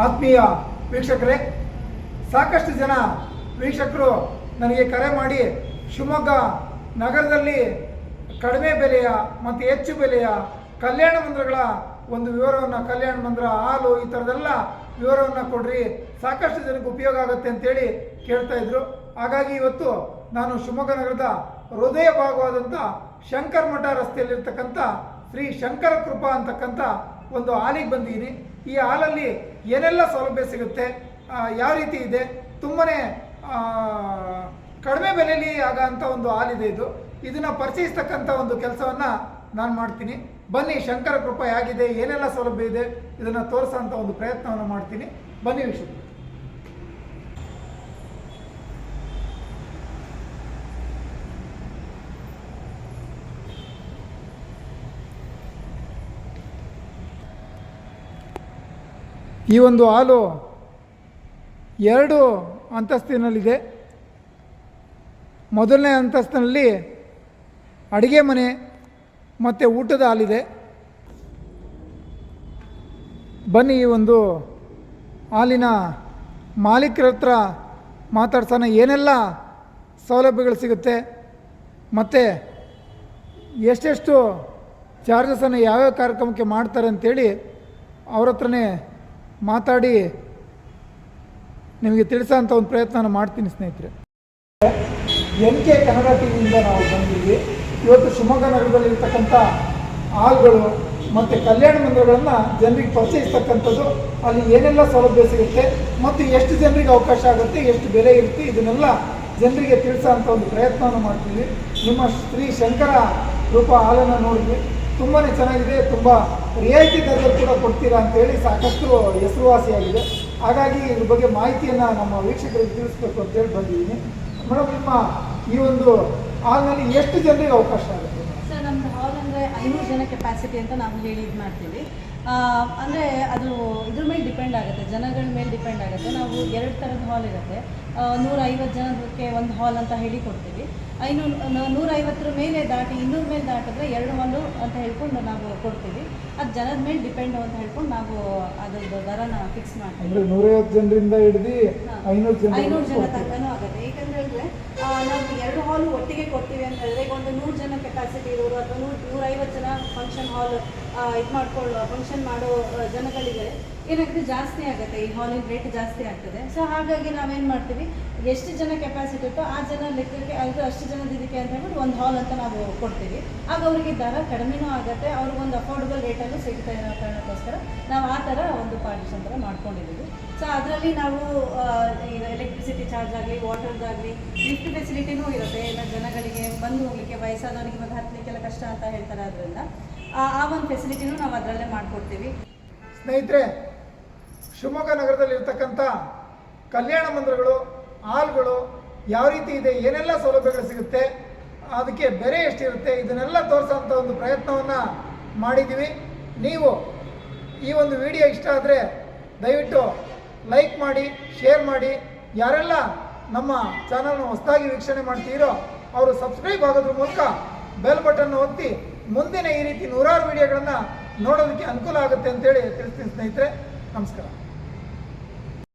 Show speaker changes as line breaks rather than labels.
ಆತ್ಮೀಯ ವೀಕ್ಷಕರೇ, ಸಾಕಷ್ಟು ಜನ ವೀಕ್ಷಕರು ನನಗೆ ಕರೆ ಮಾಡಿ, ಶಿವಮೊಗ್ಗ ನಗರದಲ್ಲಿ ಕಡಿಮೆ ಬೆಲೆಯ ಮತ್ತು ಹೆಚ್ಚು ಬೆಲೆಯ ಕಲ್ಯಾಣ ಮಂದಿರಗಳ ಒಂದು ವಿವರವನ್ನು, ಕಲ್ಯಾಣ ಮಂದಿರ, ಹಾಲು ಈ ಥರದೆಲ್ಲ ವಿವರವನ್ನು ಕೊಡ್ರಿ, ಸಾಕಷ್ಟು ಜನಕ್ಕೆ ಉಪಯೋಗ ಆಗುತ್ತೆ ಅಂತೇಳಿ ಕೇಳ್ತಾ ಇದ್ರು. ಹಾಗಾಗಿ ಇವತ್ತು ನಾನು ಶಿವಮೊಗ್ಗ ನಗರದ ಹೃದಯ ಭಾಗವಾದಂಥ ಶಂಕರ ಮಠ ರಸ್ತೆಯಲ್ಲಿರ್ತಕ್ಕಂಥ ಶ್ರೀ ಶಂಕರ ಕೃಪಾ ಅಂತಕ್ಕಂಥ ಒಂದು ಹಾಲಿಗೆ ಬಂದಿದ್ದೀನಿ ಈ ಹಾಲಲ್ಲಿ ಏನೆಲ್ಲ ಸೌಲಭ್ಯ ಸಿಗುತ್ತೆ ಯಾವ ರೀತಿ ಇದೆ? ತುಂಬನೇ ಆ, ಕಡಿಮೆ ಬೆಲೆಯಲ್ಲಿ ಆಗೋಂಥ ಒಂದು ಹಾಲಿದೆ ಇದು. ಇದನ್ನು ಪರಿಚಯಿಸ್ತಕ್ಕಂಥ ಒಂದು ಕೆಲಸವನ್ನು ನಾನು ಮಾಡ್ತೀನಿ. ಬನ್ನಿ ಶಂಕರ ಕೃಪಾ ಹೇಗಿದೆ ಏನೆಲ್ಲ ಸೌಲಭ್ಯ ಇದೆ ಇದನ್ನು ತೋರಿಸೋಂಥ ಒಂದು ಪ್ರಯತ್ನವನ್ನು ಮಾಡ್ತೀನಿ. ಬನ್ನಿ ವೀಕ್ಷಕರು. ಈ ಒಂದು ಹಾಲು ಎರಡು ಅಂತಸ್ತಿನಲ್ಲಿದೆ. ಮೊದಲನೇ ಅಂತಸ್ತಿನಲ್ಲಿ ಅಡುಗೆ ಮನೆ ಮತ್ತು ಊಟದ ಹಾಲಿದೆ. ಬನ್ನಿ ಈ ಒಂದು ಹಾಲಿನ ಮಾಲೀಕರ ಹತ್ರ ಮಾತಾಡ್ಸೋಣ. ಏನೆಲ್ಲ ಸೌಲಭ್ಯಗಳು ಸಿಗುತ್ತೆ ಮತ್ತು ಎಷ್ಟೆಷ್ಟು ಚಾರ್ಜಸನ್ನು ಯಾವ್ಯಾವ ಕಾರ್ಯಕ್ರಮಕ್ಕೆ ಮಾಡ್ತಾರೆ ಅಂತೇಳಿ ಅವ್ರ ಹತ್ರನೇ ಮಾತಾಡಿ, ನಿಮಗೆ ತಿಳಿಸೋಂಥ ಒಂದು ಪ್ರಯತ್ನ ಮಾಡ್ತೀನಿ ಸ್ನೇಹಿತರೆ. ಎನ್ ಕೆ ಕನ್ನಡ ಟಿವಿಯಿಂದ ನಾವು ಬಂದಿದ್ವಿ ಇವತ್ತು ಶಿವಮೊಗ್ಗ ನಗರದಲ್ಲಿ ಇರ್ತಕ್ಕಂಥ ಹಾಲ್ಗಳು ಮತ್ತು ಕಲ್ಯಾಣ ಮಂದಿರಗಳನ್ನು ಜನರಿಗೆ ಪರಿಚಯಿಸ್ತಕ್ಕಂಥದ್ದು, ಅಲ್ಲಿ ಏನೆಲ್ಲ ಸೌಲಭ್ಯ ಸಿಗುತ್ತೆ ಮತ್ತು ಎಷ್ಟು ಜನರಿಗೆ ಅವಕಾಶ ಆಗುತ್ತೆ, ಎಷ್ಟು ಬೆಲೆ ಇರುತ್ತೆ, ಇದನ್ನೆಲ್ಲ ಜನರಿಗೆ ತಿಳಿಸೋಂಥ ಒಂದು ಪ್ರಯತ್ನವನ್ನು ಮಾಡ್ತೀವಿ. ನಿಮ್ಮ ಶ್ರೀ ಶಂಕರ ರೂಪ ಹಾಲನ್ನು ನೋಡಿದ್ವಿ. ತುಂಬಾ ಚೆನ್ನಾಗಿದೆ, ತುಂಬ ರಿಯಾಯಿತಿ ದರದಲ್ಲಿ ಕೂಡ ಕೊಡ್ತೀರಾ ಅಂತೇಳಿ ಸಾಕಷ್ಟು ಹೆಸರುವಾಸಿಯಾಗಿದೆ. ಹಾಗಾಗಿ ಇದ್ರ ಬಗ್ಗೆ ಮಾಹಿತಿಯನ್ನು ನಮ್ಮ ವೀಕ್ಷಕರಿಗೆ ತಿಳಿಸ್ಬೇಕು ಅಂತೇಳಿ ಬಂದಿದ್ದೀನಿ. ಮೇಡಮ್ ನಿಮ್ಮ ಈ ಒಂದು ಹಾಲ್ನಲ್ಲಿ ಎಷ್ಟು ಜನರಿಗೆ ಅವಕಾಶ ಆಗುತ್ತೆ?
ಸರ್, ನಮ್ದು ಹಾಲ್ ಅಂದರೆ ಐನೂರು ಜನ ಕೆಪಾಸಿಟಿ ಅಂತ ನಾವು ಹೇಳಿ ಇದು ಮಾಡ್ತೀವಿ. ಅಂದರೆ ಅದು ಇದ್ರ ಮೇಲೆ ಡಿಪೆಂಡ್ ಆಗುತ್ತೆ, ಜನಗಳ ಮೇಲೆ ಡಿಪೆಂಡ್ ಆಗುತ್ತೆ. ನಾವು ಎರಡು ಥರದ ಹಾಲ್ ಇರುತ್ತೆ. ನೂರ ಐವತ್ತು ಜನಕ್ಕೆ ಒಂದು ಹಾಲ್ ಅಂತ ಹೇಳಿ ಕೊಡ್ತೀವಿ. ಐನೂರು ನೂರೈವತ್ತರ ಮೇಲೆ ದಾಟಿ ಇನ್ನೂರ ಮೇಲೆ ದಾಟಿದ್ರೆ ಎರಡು ಒಂದು ಅಂತ ಹೇಳ್ಕೊಂಡು ನಾವು ಕೊಡ್ತೀವಿ. ಅದು ಜನದ ಮೇಲೆ ಡಿಪೆಂಡ್ ಅಂತ ಹೇಳ್ಕೊಂಡು ನಾವು ಅದ್ರದ್ದು ದರನ ಫಿಕ್ಸ್ ಮಾಡ್ತೀವಿ.
ನೂರೈವತ್ತು ಜನರಿಂದ ಹಿಡಿದು ಐನೂರು ಜನ
ತನಕನೂ ಆಗುತ್ತೆ. ಏಕೆಂದ್ರೆ ಹೇಳಿದ್ರೆ ನಾವು ಎರಡು ಹಾಲು ಒಟ್ಟಿಗೆ ಕೊಡ್ತೀವಿ ಅಂತ ಹೇಳಿದ್ರೆ ಒಂದು ನೂರು ಜನ ಕೆಪಾಸಿಟಿ ಇರೋರು ಅಥವಾ ನೂರು, ನೂರೈವತ್ತು ಜನ ಫಂಕ್ಷನ್ ಹಾಲ್ ಇದು ಮಾಡ್ಕೊಳ್ಳೋ ಫಂಕ್ಷನ್ ಮಾಡೋ ಜನಗಳಿಗೆ ಏನಾಗುತ್ತೆ? ಜಾಸ್ತಿ ಆಗುತ್ತೆ. ಈ ಹಾಲಿನ ರೇಟ್ ಜಾಸ್ತಿ ಆಗ್ತದೆ. ಸೊ ಹಾಗಾಗಿ ನಾವೇನು ಮಾಡ್ತೀವಿ? ಎಷ್ಟು ಜನ ಕೆಪಾಸಿಟಿ ಇತ್ತು ಆ ಜನ ಲೆಕ್ಕಕ್ಕೆ ಅದು ಅಷ್ಟು ಜನದ ಇದಕ್ಕೆ ಅಂತ ಹೇಳ್ಬಿಟ್ಟು ಒಂದು ಹಾಲ್ ಅಂತ ನಾವು ಕೊಡ್ತೀವಿ. ಆಗ ಅವರಿಗೆ ದರ ಕಡಿಮೆನೂ ಆಗುತ್ತೆ. ಅವ್ರಿಗೊಂದು ಅಫೋರ್ಡಬಲ್ ರೇಟಲ್ಲೂ ಸಿಗ್ತಾ ಇರೋ ಕಾರಣಕ್ಕೋಸ್ಕರ ನಾವು ಆ ಥರ ಒಂದು ಪಾರ್ಟಿಷನ್ ಥರ ಮಾಡ್ಕೊಂಡಿದ್ದೀವಿ. ಸೊ ಅದರಲ್ಲಿ ನಾವು ಎಲೆಕ್ಟ್ರಿಸಿಟಿ ಚಾರ್ಜ್ ಆಗಲಿ ವಾಟರ್ದಾಗಲಿ ಲಿಫ್ಟ್ ಫೆಸಿಲಿಟಿನೂ ಇರುತ್ತೆ. ಎಲ್ಲ ಜನಗಳಿಗೆ ಬಂದು ಹೋಗಲಿಕ್ಕೆ ವಯಸ್ಸಾದವರಿಗೆ ಮತ್ತು ಹತ್ತಲಿಕ್ಕೆಲ್ಲ ಕಷ್ಟ ಅಂತ ಹೇಳ್ತಾರೆ ಅದರಿಂದ ಆ ಒಂದು ಫೆಸಿಲಿಟಿನೂ ನಾವು ಅದರಲ್ಲೇ ಮಾಡಿಕೊಡ್ತೀವಿ.
ಸ್ನೇಹಿತರೆ, ಶಿವಮೊಗ್ಗ ನಗರದಲ್ಲಿ ಇರ್ತಕ್ಕಂಥ ಕಲ್ಯಾಣ ಮಂದಿರಗಳು, ಹಾಲ್ಗಳು ಯಾವ ರೀತಿ ಇದೆ, ಏನೆಲ್ಲ ಸೌಲಭ್ಯಗಳು ಸಿಗುತ್ತೆ, ಅದಕ್ಕೆ ಬೆಲೆ ಎಷ್ಟಿರುತ್ತೆ, ಇದನ್ನೆಲ್ಲ ತೋರಿಸೋಂಥ ಒಂದು ಪ್ರಯತ್ನವನ್ನು ಮಾಡಿದ್ದೀವಿ. ನೀವು ಈ ಒಂದು ವಿಡಿಯೋ ಇಷ್ಟ ಆದರೆ ದಯವಿಟ್ಟು ಲೈಕ್ ಮಾಡಿ, ಶೇರ್ ಮಾಡಿ. ಯಾರೆಲ್ಲ ನಮ್ಮ ಚಾನಲ್ನ ಹೊಸದಾಗಿ ವೀಕ್ಷಣೆ ಮಾಡ್ತೀರೋ ಅವರು ಸಬ್ಸ್ಕ್ರೈಬ್ ಆಗೋದ್ರ ಮೂಲಕ ಬೆಲ್ ಬಟನ್ ಒತ್ತಿ. ಮುಂದಿನ ಈ ರೀತಿ ನೂರಾರು ವಿಡಿಯೋಗಳನ್ನು ನೋಡೋದಕ್ಕೆ ಅನುಕೂಲ ಆಗುತ್ತೆ ಅಂತೇಳಿ ತಿಳಿಸ್ತೀನಿ ಸ್ನೇಹಿತರೆ, ನಮಸ್ಕಾರ.